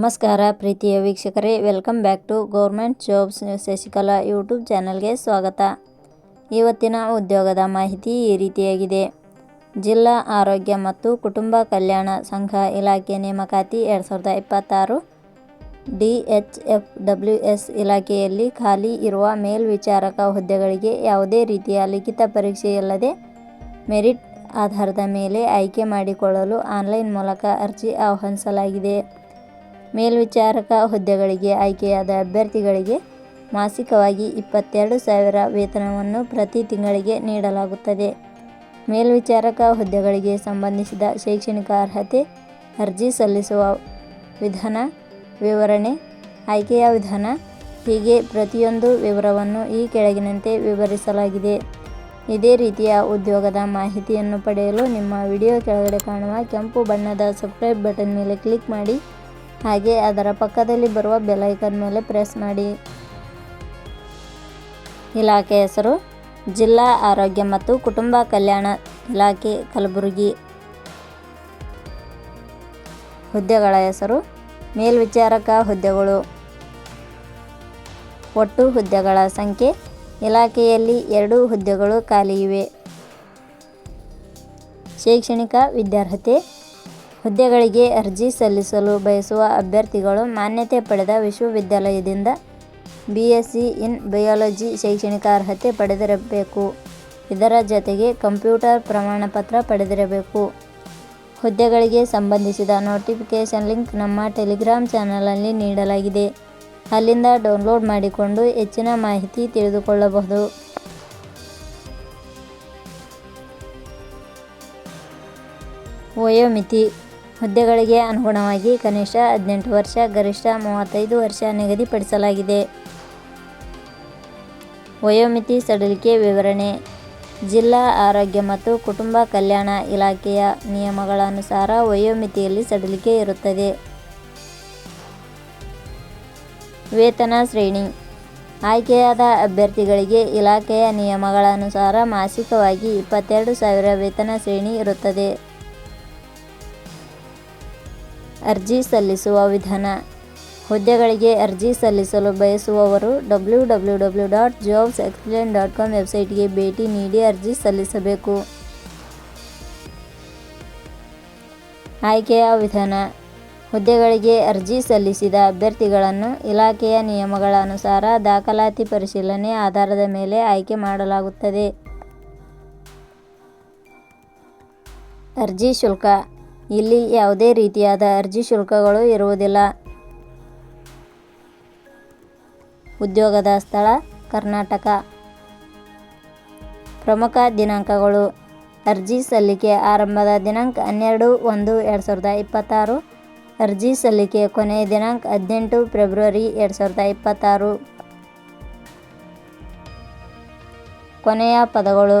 ನಮಸ್ಕಾರ ಪ್ರೀತಿಯ ವೀಕ್ಷಕರೇ, welcome back to government jobs Shashikala YouTube ಚಾನಲ್ಗೆ ಸ್ವಾಗತ. ಇವತ್ತಿನ ಉದ್ಯೋಗದ ಮಾಹಿತಿ ಈ ರೀತಿಯಾಗಿದೆ. ಜಿಲ್ಲಾ ಆರೋಗ್ಯ ಮತ್ತು ಕುಟುಂಬ ಕಲ್ಯಾಣ ಸಂಘ ಇಲಾಖೆ ನೇಮಕಾತಿ ಎರಡು ಸಾವಿರದ ಇಪ್ಪತ್ತಾರು D H F W S ಇಲಾಖೆಯಲ್ಲಿ ಖಾಲಿ ಇರುವ ಮೇಲ್ವಿಚಾರಕ ಹುದ್ದೆಗಳಿಗೆ ಯಾವುದೇ ರೀತಿಯ ಲಿಖಿತ ಪರೀಕ್ಷೆಯಿಲ್ಲದೆ ಮೆರಿಟ್ ಆಧಾರದ ಮೇಲೆ ಆಯ್ಕೆ ಮಾಡಿಕೊಳ್ಳಲು ಆನ್ಲೈನ್ ಮೂಲಕ ಅರ್ಜಿ ಆಹ್ವಾನಿಸಲಾಗಿದೆ. ಮೇಲ್ವಿಚಾರಕ ಹುದ್ದೆಗಳಿಗೆ ಆಯ್ಕೆಯಾದ ಅಭ್ಯರ್ಥಿಗಳಿಗೆ ಮಾಸಿಕವಾಗಿ ಇಪ್ಪತ್ತೆರಡು ಸಾವಿರ ವೇತನವನ್ನು ಪ್ರತಿ ತಿಂಗಳಿಗೆ ನೀಡಲಾಗುತ್ತದೆ. ಮೇಲ್ವಿಚಾರಕ ಹುದ್ದೆಗಳಿಗೆ ಸಂಬಂಧಿಸಿದ ಶೈಕ್ಷಣಿಕ ಅರ್ಹತೆ, ಅರ್ಜಿ ಸಲ್ಲಿಸುವ ವಿಧಾನ, ವಿವರಣೆ, ಆಯ್ಕೆಯ ವಿಧಾನ, ಹೀಗೆ ಪ್ರತಿಯೊಂದು ವಿವರವನ್ನು ಈ ಕೆಳಗಿನಂತೆ ವಿವರಿಸಲಾಗಿದೆ. ಇದೇ ರೀತಿಯ ಉದ್ಯೋಗದ ಮಾಹಿತಿಯನ್ನು ಪಡೆಯಲು ನಿಮ್ಮ ವಿಡಿಯೋ ಕೆಳಗಡೆ ಕಾಣುವ ಕೆಂಪು ಬಣ್ಣದ ಸಬ್ಸ್ಕ್ರೈಬ್ ಬಟನ್ ಮೇಲೆ ಕ್ಲಿಕ್ ಮಾಡಿ. ಹಾಗೆ ಅದರ ಪಕ್ಕದಲ್ಲಿ ಬರುವ ಬೆಲ್ ಐಕನ್ ಮೇಲೆ ಪ್ರೆಸ್ ಮಾಡಿ. ಇಲಾಖೆ ಹೆಸರು, ಜಿಲ್ಲಾ ಆರೋಗ್ಯ ಮತ್ತು ಕುಟುಂಬ ಕಲ್ಯಾಣ ಇಲಾಖೆ, ಕಲಬುರಗಿ. ಹುದ್ದೆಗಳ ಹೆಸರು, ಮೇಲ್ವಿಚಾರಕ ಹುದ್ದೆಗಳು. ಒಟ್ಟು ಹುದ್ದೆಗಳ ಸಂಖ್ಯೆ, ಇಲಾಖೆಯಲ್ಲಿ ಎರಡು ಹುದ್ದೆಗಳು ಖಾಲಿ ಇವೆ. ಶೈಕ್ಷಣಿಕ ವಿದ್ಯಾರ್ಹತೆ ಹುದ್ದೆಗಳಿಗೆ ಅರ್ಜಿ ಸಲ್ಲಿಸಲು ಬಯಸುವ ಅಭ್ಯರ್ಥಿಗಳು ಮಾನ್ಯತೆ ಪಡೆದ ವಿಶ್ವವಿದ್ಯಾಲಯದಿಂದ B S C in biology ಶೈಕ್ಷಣಿಕ ಅರ್ಹತೆ ಪಡೆದಿರಬೇಕು. ಇದರ ಜೊತೆಗೆ ಕಂಪ್ಯೂಟರ್ ಪ್ರಮಾಣಪತ್ರ ಪಡೆದಿರಬೇಕು. ಹುದ್ದೆಗಳಿಗೆ ಸಂಬಂಧಿಸಿದ ನೋಟಿಫಿಕೇಷನ್ ಲಿಂಕ್ ನಮ್ಮ ಟೆಲಿಗ್ರಾಮ್ ಚಾನಲಲ್ಲಿ ನೀಡಲಾಗಿದೆ. ಅಲ್ಲಿಂದ ಡೌನ್ಲೋಡ್ ಮಾಡಿಕೊಂಡು ಹೆಚ್ಚಿನ ಮಾಹಿತಿ ತಿಳಿದುಕೊಳ್ಳಬಹುದು. ವಯೋಮಿತಿ ಹುದ್ದೆಗಳಿಗೆ ಅನುಗುಣವಾಗಿ ಕನಿಷ್ಠ ಹದಿನೆಂಟು ವರ್ಷ, ಗರಿಷ್ಠ ಮೂವತ್ತೈದು ವರ್ಷ ನಿಗದಿಪಡಿಸಲಾಗಿದೆ. ವಯೋಮಿತಿ ಸಡಿಲಿಕೆ ವಿವರಣೆ, ಜಿಲ್ಲಾ ಆರೋಗ್ಯ ಮತ್ತು ಕುಟುಂಬ ಕಲ್ಯಾಣ ಇಲಾಖೆಯ ನಿಯಮಗಳ ಅನುಸಾರ ವಯೋಮಿತಿಯಲ್ಲಿ ಸಡಿಲಿಕೆ ಇರುತ್ತದೆ. ವೇತನ ಶ್ರೇಣಿ, ಆಯ್ಕೆಯಾದ ಅಭ್ಯರ್ಥಿಗಳಿಗೆ ಇಲಾಖೆಯ ನಿಯಮಗಳ ಅನುಸಾರ ಮಾಸಿಕವಾಗಿ ಇಪ್ಪತ್ತೆರಡು ಸಾವಿರ ವೇತನ ಶ್ರೇಣಿ ಇರುತ್ತದೆ. ಅರ್ಜಿ ಸಲ್ಲಿಸುವ ವಿಧಾನ. ಹುದ್ದೆಗಳಿಗೆ ಅರ್ಜಿ ಸಲ್ಲಿಸಲು ಬಯಸುವವರು W W W dot jobs explain dot com ವೆಬ್ಸೈಟ್ಗೆ ಭೇಟಿ ನೀಡಿ ಅರ್ಜಿ ಸಲ್ಲಿಸಬೇಕು. ಆಯ್ಕೆಯ ವಿಧಾನ. ಹುದ್ದೆಗಳಿಗೆ ಅರ್ಜಿ ಸಲ್ಲಿಸಿದ ಅಭ್ಯರ್ಥಿಗಳನ್ನು ಇಲಾಖೆಯ ನಿಯಮಗಳ ಅನುಸಾರ ದಾಖಲಾತಿ ಪರಿಶೀಲನೆ ಆಧಾರದ ಮೇಲೆ ಆಯ್ಕೆ ಮಾಡಲಾಗುತ್ತದೆ. ಅರ್ಜಿ ಶುಲ್ಕ. ಇಲ್ಲಿ ಯಾವುದೇ ರೀತಿಯಾದ ಅರ್ಜಿ ಶುಲ್ಕಗಳು ಇರುವುದಿಲ್ಲ. ಉದ್ಯೋಗದ ಸ್ಥಳ, ಕರ್ನಾಟಕ. ಪ್ರಮುಖ ದಿನಾಂಕಗಳು. ಅರ್ಜಿ ಸಲ್ಲಿಕೆ ಆರಂಭದ ದಿನಾಂಕ ಹನ್ನೆರಡು ಒಂದು ಎರಡು ಸಾವಿರದ ಇಪ್ಪತ್ತಾರು. ಅರ್ಜಿ ಸಲ್ಲಿಕೆ ಕೊನೆಯ ದಿನಾಂಕ ಹದಿನೆಂಟು ಫೆಬ್ರವರಿ ಎರಡು ಸಾವಿರದ ಇಪ್ಪತ್ತಾರು. ಕೊನೆಯ ಪದಗಳು.